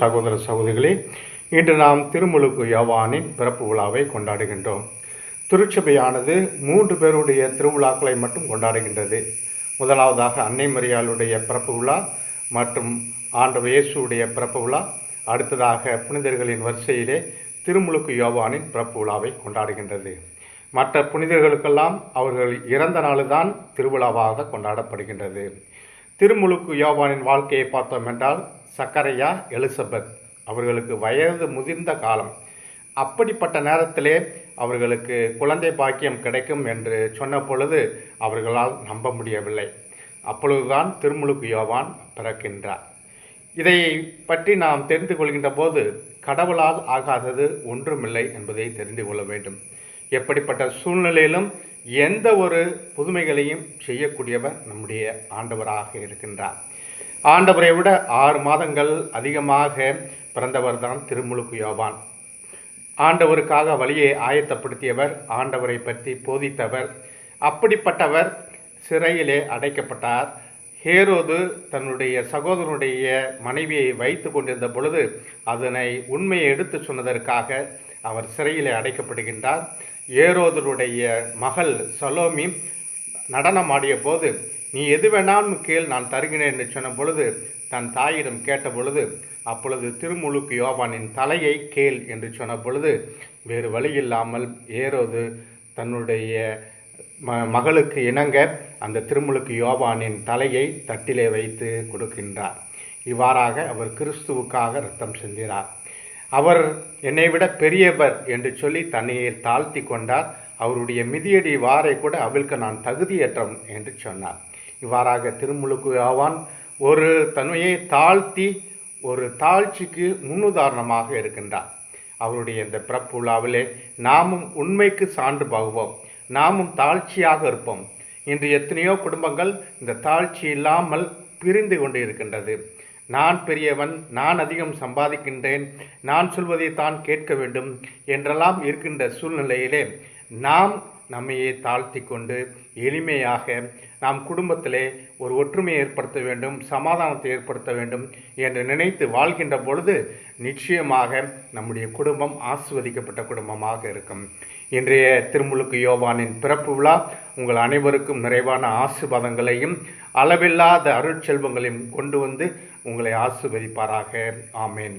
சகோதர சகோதரிகளே இன்று நாம் திருமுழுக்கு யோவானின் பிறப்பு விழாவை கொண்டாடுகின்றோம். திருச்சபையானது மூன்று பேருடைய திருவிழாக்களை மட்டும் கொண்டாடுகின்றது. முதலாவதாக அன்னை மரியாளுடைய பிறப்பு விழா மற்றும் ஆண்டவ இயேசுடைய பிறப்பு விழா. அடுத்ததாக புனிதர்களின் வரிசையிலே திருமுழுக்கு யோவானின் பிறப்பு விழாவை கொண்டாடுகின்றது. மற்ற புனிதர்களுக்கெல்லாம் அவர்கள் இறந்த நாளுதான் திருவிழாவாக கொண்டாடப்படுகின்றது. திருமுழுக்கு யோவானின் வாழ்க்கையை பார்த்தோம் என்றால் சக்கரையா எலிசபெத். அவர்களுக்கு வயது முதிர்ந்த காலம். அப்படிப்பட்ட நேரத்திலே அவர்களுக்கு குழந்தை பாக்கியம் கிடைக்கும் என்று சொன்ன பொழுது அவர்களால் நம்ப முடியவில்லை. அப்பொழுதுதான் திருமுழுக்கு யோவான் பிறக்கின்றார். இதை பற்றி நாம் தெரிந்து கொள்கின்ற போது கடவுளால் ஆகாதது ஒன்றுமில்லை என்பதை தெரிந்து கொள்ள வேண்டும். எப்படிப்பட்ட சூழ்நிலையிலும் எந்த ஒரு புதுமைகளையும் செய்யக்கூடியவர் நம்முடைய ஆண்டவராக இருக்கின்றார். ஆண்டவரை விட ஆறு மாதங்கள் அதிகமாக பிறந்தவர் தான் திருமுழுக்கு யோவான். ஆண்டவருக்காக வழியை ஆயத்தப்படுத்தியவர் ஆண்டவரை பற்றி போதித்தவர். அப்படிப்பட்டவர் சிறையிலே அடைக்கப்பட்டார். ஹேரோது தன்னுடைய சகோதரனுடைய மனைவியை வைத்து கொண்டிருந்த பொழுது அதனை உண்மையை எடுத்து சொன்னதற்காக அவர் சிறையிலே அடைக்கப்படுகின்றார். ஏரோதருடைய மகள் சலோமி நடனம் போது நீ எது வேணாலும் கேள் நான் தருகிறேன் என்று சொன்ன பொழுது தன் தாயிடம் கேட்ட பொழுது அப்பொழுது திருமுழுக்கு யோவானின் தலையை கேள் என்று சொன்ன பொழுது வேறு வழியில்லாமல் ஏறோது தன்னுடைய ம மகளுக்கு இணங்க அந்த திருமுழுக்கு யோவானின் தலையை தட்டிலே வைத்து கொடுக்கின்றார். இவ்வாறாக அவர் கிறிஸ்துவுக்காக ரத்தம் செஞ்சார் அவர் என்னை விட பெரியவர் என்று சொல்லி தன்னையை தாழ்த்தி கொண்டார். அவருடைய மிதியடி வாரை கூட அவளுக்கு நான் தகுதியற்றவன் என்று சொன்னார். இவ்வாறாக திருமுழுக்கு ஆவான் ஒரு தன்மையை தாழ்த்தி ஒரு தாழ்ச்சிக்கு முன்னுதாரணமாக இருக்கின்றார் அவருடைய இந்த பிறப்பு விழாவிலே நாமும் உண்மைக்கு சான்று பகுவோம். நாமும் தாழ்ச்சியாக இருப்போம். இன்று எத்தனையோ குடும்பங்கள் இந்த தாழ்ச்சி இல்லாமல் பிரிந்து கொண்டு இருக்கின்றது நான் பெரியவன் நான் அதிகம் சம்பாதிக்கின்றேன் நான் சொல்வதை தான் கேட்க வேண்டும் என்றெல்லாம் இருக்கின்ற சூழ்நிலையிலே நாம் நம்மையே தாழ்த்தி கொண்டு எளிமையாக நாம் குடும்பத்திலே ஒரு ஒற்றுமையை ஏற்படுத்த வேண்டும் சமாதானத்தை ஏற்படுத்த வேண்டும் என்று நினைத்து வாழ்கின்ற பொழுது நிச்சயமாக நம்முடைய குடும்பம் ஆஸ்வதிக்கப்பட்ட குடும்பமாக இருக்கும். இன்றைய திருமுழுக்கு யோவானின் பிறப்பு விழா உங்கள் அனைவருக்கும் நிறைவான ஆசிர்வாதங்களையும் அளவில்லாத அருட்செல்வங்களையும் கொண்டு வந்து உங்களை ஆசிர்வதிப்பாராக. ஆமேன்.